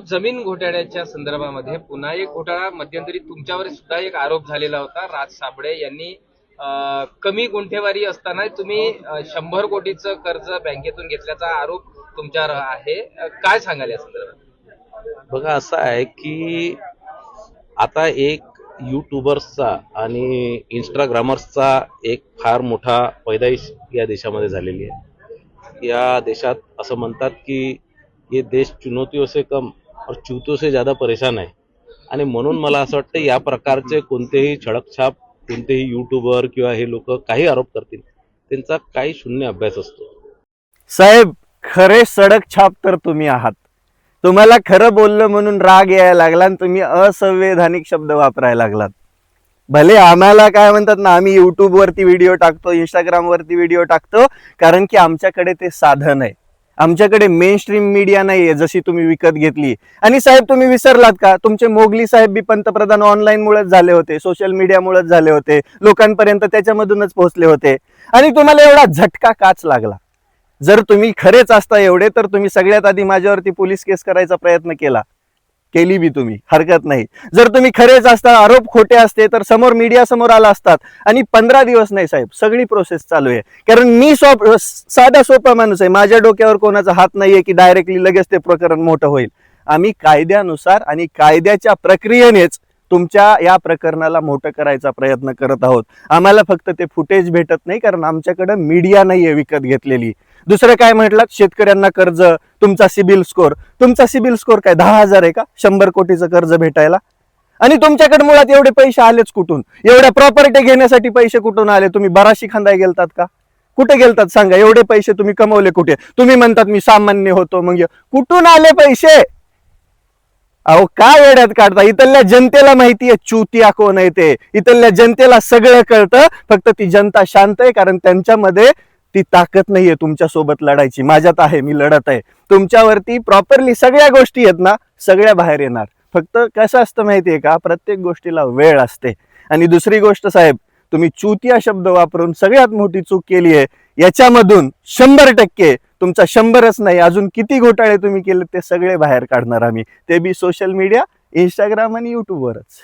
जमीन घोटाळ्याच्या संदर्भामध्ये पुन्हा एक घोटाळा मध्यंतरी तुमच्यावर सुद्धा एक आरोप झालेला होता. राज साबळे यांनी कमी गुंठेवारी असताना तुम्ही शंभर कोटीचं कर्ज बँकेतून घेतल्याचा आरोप तुमच्यावर आहे. काय सांगाल या संदर्भात? बघा असं आहे की आता एक युट्यूबर्सचा आणि इंस्टाग्रामर्सचा एक फार मोठा पैदाइश या देशामध्ये झालेली आहे. या देशात असं म्हणतात की ये देश चुनौतियों से कम और चूतों से ज्यादा परेशान आहे आणि म्हणून मला असं वाटतं या प्रकारचे कोणतेही छळकछाप कोणतेही युट्यूबर किंवा हे लोक काही आरोप करतील त्यांचा काही शून्य अभ्यास असतो. साहेब खरे सडक छाप तर तुम्ही आहात. तुम्हाला खरं बोललं म्हणून राग यायला लागला आणि तुम्ही असंवैधानिक शब्द वापरायला लागलात. भले आम्हाला काय म्हणतात ना आम्ही युट्यूबवरती व्हिडिओ टाकतो इंस्टाग्रामवरती व्हिडिओ टाकतो कारण की आमच्याकडे ते साधन आहे. आमच्याकडे मेन स्ट्रीम मीडिया नाहीये जशी तुम्ही विकत घेतली. आणि साहेब तुम्ही विसरलात का? तुमचे मोगली साहेब बी पंतप्रधान ऑनलाईन मुळेच झाले होते सोशल मीडियामुळेच झाले होते लोकांपर्यंत त्याच्यामधूनच पोहोचले होते. आणि तुम्हाला एवढा झटका काच लागला. जर तुम्ही खरेच असता एवढे तर तुम्ही सगळ्यात आधी माझ्यावरती पोलीस केस करायचा प्रयत्न केला. केली बी तुम्ही हरकत नाही. जर तुम्ही खरेच असता आरोप खोटे असते तर समोर मीडिया समोर आला असतात. आणि पंधरा दिवस नाही साहेब सगळी प्रोसेस चालू आहे. कारण मी सोप साधा सोपा माणूस आहे. माझ्या डोक्यावर कोणाचा हात नाहीये की डायरेक्टली लगेच ते प्रकरण मोठं होईल. आम्ही कायद्यानुसार आणि कायद्याच्या प्रक्रियेनेच तुमच्या या प्रकरणाला मोठं करायचा प्रयत्न करत आहोत. आम्हाला फक्त ते फुटेज भेटत नाही कारण आमच्याकडे मीडिया नाहीये विकत घेतलेली. दुसरं काय म्हटलं? शेतकऱ्यांना कर्ज तुमचा सिबिल स्कोर. तुमचा सिबिल स्कोर काय? दहा हजार आहे का? शंभर कोटीचं कर्ज भेटायला. आणि तुमच्याकडे मुळात एवढे पैसे आलेच कुठून? एवढ्या प्रॉपर्टी घेण्यासाठी पैसे कुठून आले? तुम्ही बराशी खांदाय गेलतात का? कुठे गेलतात? सांगा. एवढे पैसे तुम्ही कमवले कुठे? तुम्ही म्हणतात मी सामान्य होतो. मग कुठून आले पैसे? अहो काय वेड्यात काढता? इथल्या जनतेला माहितीये चुतिया कोण आहे ते. इथल्या जनतेला सगळं कळतं. फक्त ती जनता शांत आहे कारण त्यांच्यामध्ये ती ताकद नाहीये तुमच्यासोबत लढायची. माझ्यात आहे मी लढत आहे. तुमच्यावरती प्रॉपरली सगळ्या गोष्टी आहेत ना सगळ्या बाहेर येणार. फक्त कसं असतं माहितीये का? प्रत्येक गोष्टीला वेळ असते. आणि दुसरी गोष्ट साहेब तुम्ही चुतिया शब्द वापरून सगळ्यात मोठी चूक केली आहे. याच्यामधून शंभर टक्के तुमचा शंभरच नाही अजून किती घोटाळे तुम्ही केले ते सगळे बाहेर काढणार आम्ही. ते बी सोशल मीडिया इंस्टाग्राम आणि युट्यूबवरच